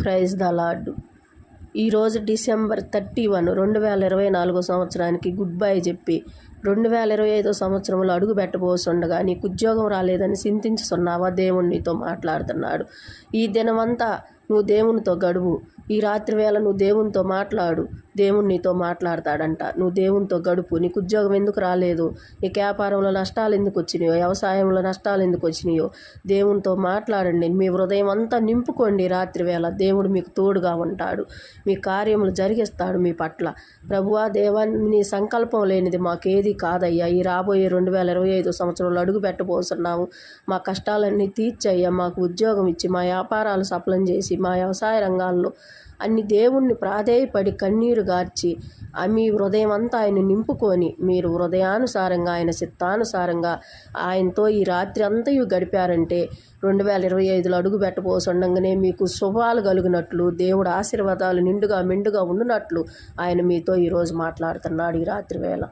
Praise the Lord. ఈరోజు December thirty one రెండు వేల ఇరవై నాలుగో సంవత్సరానికి గుడ్ బై చెప్పి రెండు వేల ఇరవై ఐదో సంవత్సరంలో అడుగు పెట్టబోసుండగా నీకు ఉద్యోగం రాలేదని చింతించుతున్నావా? దేవుణ్ణితో మాట్లాడుతున్నాడు. ఈ దినమంతా నువ్వు దేవునితో గడువు. ఈ రాత్రి వేళ నువ్వు దేవునితో మాట్లాడు. దేవుడు నీతో మాట్లాడతాడంట. నువ్వు దేవునితో గడుపు. నీకు ఉద్యోగం ఎందుకు రాలేదు? నీకు వ్యాపారంలో నష్టాలు ఎందుకు వచ్చినాయో? వ్యవసాయంలో నష్టాలు ఎందుకు వచ్చినాయో? దేవునితో మాట్లాడండి. మీ హృదయం అంతా నింపుకోండి రాత్రి వేళ. దేవుడు మీకు తోడుగా ఉంటాడు. మీ కార్యములు జరిగిస్తాడు మీ పట్ల. ప్రభువా దేవా నీ సంకల్పం లేనిది మాకేది కాదయ్యా. ఈ రాబోయే రెండు వేల ఇరవై ఐదు సంవత్సరంలో అడుగు పెట్టబోతున్నాము మా కష్టాలన్నీ తీర్చయ్యా. మాకు ఉద్యోగం ఇచ్చి మా వ్యాపారాలు సఫలం చేసి మా వ్యవసాయ రంగాల్లో అన్ని దేవుణ్ణి ప్రాధేయపడి కన్నీరు గార్చి మీ హృదయమంతా ఆయన నింపుకొని మీరు హృదయానుసారంగా ఆయన చిత్తానుసారంగా ఆయనతో ఈ రాత్రి అంతయు గడిపారంటే రెండు వేల ఇరవై ఐదులో అడుగు పెట్టబోసుండగానే మీకు శుభాలు కలుగునట్లు దేవుడు ఆశీర్వాదాలు నిండుగా మెండుగా ఉండునట్లు ఆయన మీతో ఈరోజు మాట్లాడుతున్నాడు ఈ రాత్రి వేళ